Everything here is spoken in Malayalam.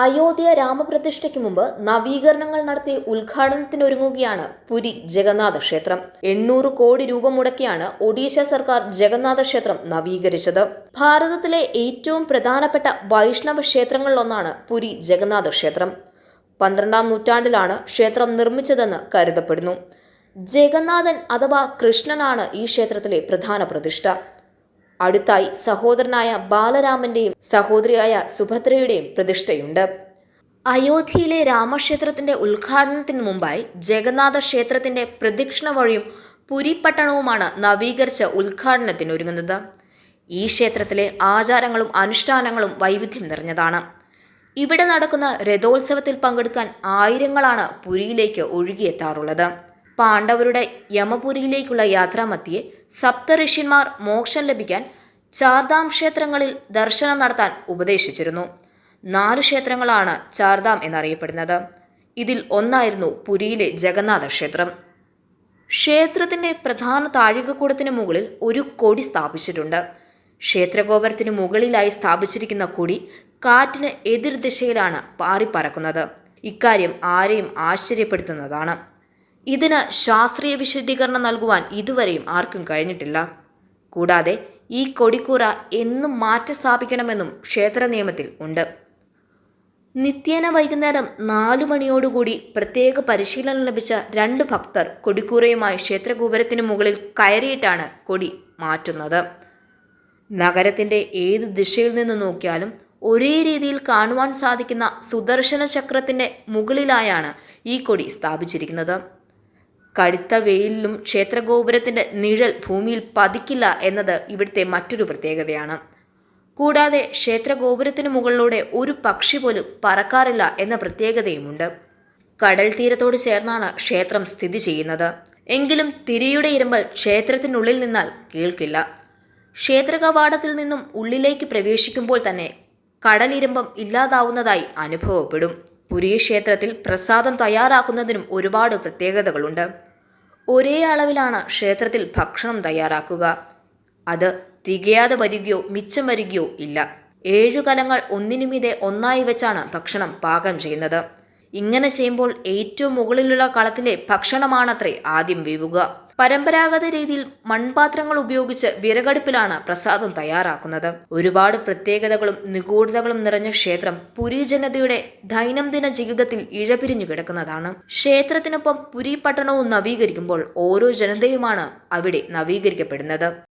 അയോധ്യ രാമപ്രതിഷ്ഠയ്ക്ക് മുമ്പ് നവീകരണങ്ങൾ നടത്തി ഉദ്ഘാടനത്തിനൊരുങ്ങുകയാണ് പുരി ജഗന്നാഥ ക്ഷേത്രം. എണ്ണൂറ് കോടി രൂപ മുടക്കിയാണ് ഒഡീഷ സർക്കാർ ജഗന്നാഥ ക്ഷേത്രം നവീകരിച്ചത്. ഭാരതത്തിലെ ഏറ്റവും പ്രധാനപ്പെട്ട വൈഷ്ണവ ക്ഷേത്രങ്ങളിലൊന്നാണ് പുരി ജഗന്നാഥ ക്ഷേത്രം. പന്ത്രണ്ടാം നൂറ്റാണ്ടിലാണ് ക്ഷേത്രം നിർമ്മിച്ചതെന്ന് കരുതപ്പെടുന്നു. ജഗന്നാഥൻ അഥവാ കൃഷ്ണനാണ് ഈ ക്ഷേത്രത്തിലെ പ്രധാന പ്രതിഷ്ഠ. അടുത്തായി സഹോദരനായ ബാലരാമന്റെയും സഹോദരിയായ സുഭദ്രയുടെയും പ്രതിഷ്ഠയുണ്ട്. അയോധ്യയിലെ രാമക്ഷേത്രത്തിന്റെ ഉദ്ഘാടനത്തിന് മുമ്പായി ജഗന്നാഥ ക്ഷേത്രത്തിന്റെ പ്രദക്ഷിണ വഴിയും പുരി പട്ടണവുമാണ് നവീകരിച്ച ഉദ്ഘാടനത്തിനൊരുങ്ങുന്നത് ഈ ക്ഷേത്രത്തിലെ ആചാരങ്ങളും അനുഷ്ഠാനങ്ങളും വൈവിധ്യം നിറഞ്ഞതാണ്. ഇവിടെ നടക്കുന്ന രഥോത്സവത്തിൽ പങ്കെടുക്കാൻ ആയിരങ്ങളാണ് പുരിയിലേക്ക് ഒഴുകിയെത്താറുള്ളത്. പാണ്ഡവരുടെ യമപുരിയിലേക്കുള്ള യാത്രാമത്തിയെ സപ്തഋഷ്യന്മാർ മോക്ഷം ലഭിക്കാൻ ചാർധാം ക്ഷേത്രങ്ങളിൽ ദർശനം നടത്താൻ ഉപദേശിച്ചിരുന്നു. നാല് ക്ഷേത്രങ്ങളാണ് ചാർധാം എന്നറിയപ്പെടുന്നത്. ഇതിൽ ഒന്നായിരുന്നു പുരിയിലെ ജഗന്നാഥ ക്ഷേത്രം. ക്ഷേത്രത്തിന്റെ പ്രധാന താഴികക്കൂടത്തിന് മുകളിൽ ഒരു കൊടി സ്ഥാപിച്ചിട്ടുണ്ട്. ക്ഷേത്രഗോപുരത്തിന് മുകളിലായി സ്ഥാപിച്ചിരിക്കുന്ന കൊടി കാറ്റിന് എതിർദിശയിലാണ് പാറിപ്പറക്കുന്നത്. ഇക്കാര്യം ആരെയും ആശ്ചര്യപ്പെടുത്തുന്നതാണ്. ഇതിന് ശാസ്ത്രീയ വിശദീകരണം നൽകുവാൻ ഇതുവരെയും ആർക്കും കഴിഞ്ഞിട്ടില്ല. കൂടാതെ ഈ കൊടിക്കൂറ എന്നും മാറ്റി സ്ഥാപിക്കണമെന്നും ക്ഷേത്ര നിയമത്തിൽ ഉണ്ട്. നിത്യേന വൈകുന്നേരം നാലു മണിയോടുകൂടി പ്രത്യേക പരിശീലനം ലഭിച്ച രണ്ട് ഭക്തർ കൊടിക്കൂറയുമായി ക്ഷേത്രഗോപുരത്തിന് മുകളിൽ കയറിയിട്ടാണ് കൊടി മാറ്റുന്നത്. നഗരത്തിന്റെ ഏത് ദിശയിൽ നിന്ന് നോക്കിയാലും ഒരേ രീതിയിൽ കാണുവാൻ സാധിക്കുന്ന സുദർശന ചക്രത്തിന്റെ മുകളിലായാണ് ഈ കൊടി സ്ഥാപിച്ചിരിക്കുന്നത്. കടുത്ത വെയിലിലും ക്ഷേത്രഗോപുരത്തിന്റെ നിഴൽ ഭൂമിയിൽ പതിക്കില്ല എന്നത് ഇവിടുത്തെ മറ്റൊരു പ്രത്യേകതയാണ്. കൂടാതെ ക്ഷേത്രഗോപുരത്തിന് മുകളിലൂടെ ഒരു പക്ഷി പോലും പറക്കാറില്ല എന്ന പ്രത്യേകതയുമുണ്ട്. കടൽ തീരത്തോട് ചേർന്നാണ് ക്ഷേത്രം സ്ഥിതി ചെയ്യുന്നത്. എങ്കിലും തിരിയുടെ ഇരമ്പൽ ക്ഷേത്രത്തിനുള്ളിൽ നിന്നാൽ കേൾക്കില്ല. ക്ഷേത്ര കവാടത്തിൽ നിന്നും ഉള്ളിലേക്ക് പ്രവേശിക്കുമ്പോൾ തന്നെ കടലിരമ്പം ഇല്ലാതാവുന്നതായി അനുഭവപ്പെടും. പുരി ക്ഷേത്രത്തിൽ പ്രസാദം തയ്യാറാക്കുന്നതിനും ഒരുപാട് പ്രത്യേകതകളുണ്ട്. ഒരേ അളവിലാണ് ക്ഷേത്രത്തിൽ ഭക്ഷണം തയ്യാറാക്കുക. അത് തികയാതെ വരികയോ മിച്ചം വരികയോ ഇല്ല. ഏഴു കലങ്ങൾ ഒന്നിനുമീതെ ഒന്നായി വെച്ചാണ് ഭക്ഷണം പാകം ചെയ്യുന്നത്. ഇങ്ങനെ ചെയ്യുമ്പോൾ ഏറ്റവും മുകളിലുള്ള കളത്തിലെ ഭക്ഷണമാണത്രേ ആദ്യം വീവുക. പരമ്പരാഗത രീതിയിൽ മൺപാത്രങ്ങൾ ഉപയോഗിച്ച് വിറകടുപ്പിലാണ് പ്രസാദം തയ്യാറാക്കുന്നത്. ഒരുപാട് പ്രത്യേകതകളും നിഗൂഢതകളും നിറഞ്ഞ ക്ഷേത്രം പുരി ജനതയുടെ ദൈനംദിന ജീവിതത്തിൽ ഇഴപിരിഞ്ഞു കിടക്കുന്നതാണ്. ക്ഷേത്രത്തിനൊപ്പം പുരി പട്ടണവും നവീകരിക്കുമ്പോൾ ഓരോ ജനതയുമാണ് അവിടെ നവീകരിക്കപ്പെടുന്നത്.